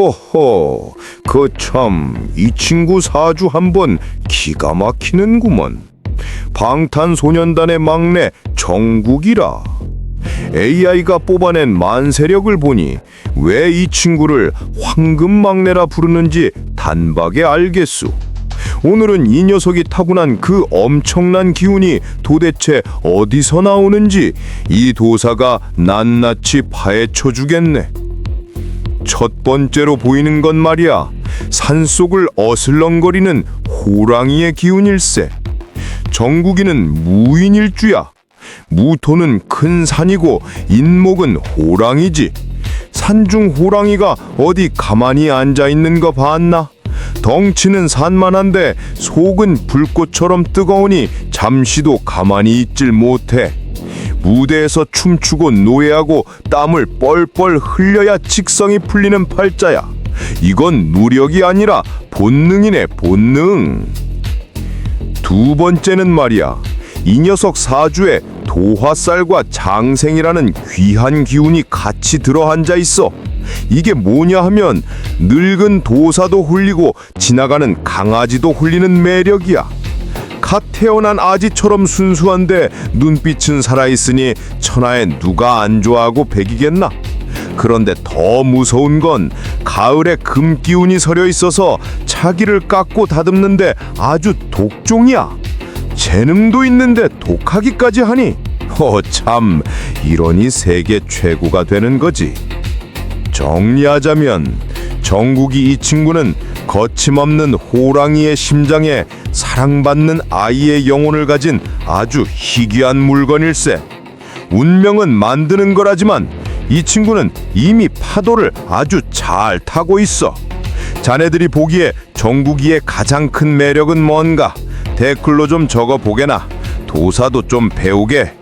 허허, 그 참 이 친구 사주 한번 기가 막히는구먼. 방탄소년단의 막내 정국이라. AI가 뽑아낸 만세력을 보니 왜 이 친구를 황금 막내라 부르는지 단박에 알겠수. 오늘은 이 녀석이 타고난 그 엄청난 기운이 도대체 어디서 나오는지 이 도사가 낱낱이 파헤쳐 주겠네. 첫 번째로 보이는 건 말이야. 산속을 어슬렁거리는 호랑이의 기운일세. 정국이는 무인일주야. 무토는 큰 산이고 인목은 호랑이지. 산중 호랑이가 어디 가만히 앉아 있는 거 봤나? 덩치는 산만한데 속은 불꽃처럼 뜨거우니 잠시도 가만히 있질 못해. 무대에서 춤추고 노래하고 땀을 뻘뻘 흘려야 직성이 풀리는 팔자야. 이건 무력이 아니라 본능이네, 본능. 두 번째는 말이야. 이 녀석 사주에 도화살과 장생이라는 귀한 기운이 같이 들어 앉아 있어. 이게 뭐냐 하면 늙은 도사도 홀리고 지나가는 강아지도 홀리는 매력이야. 갓 태어난 아지처럼 순수한데 눈빛은 살아있으니 천하에 누가 안 좋아하고 배기겠나? 그런데 더 무서운 건 가을에 금 기운이 서려 있어서 차기를 깎고 다듬는데 아주 독종이야. 재능도 있는데 독하기까지 하니 어참 이러니 세계 최고가 되는 거지. 정리하자면 정국이 이 친구는 거침없는 호랑이의 심장에 사랑받는 아이의 영혼을 가진 아주 희귀한 물건일세. 운명은 만드는 거라지만 이 친구는 이미 파도를 아주 잘 타고 있어. 자네들이 보기에 정국이의 가장 큰 매력은 뭔가 댓글로 좀 적어 보게나. 도사도 좀 배우게.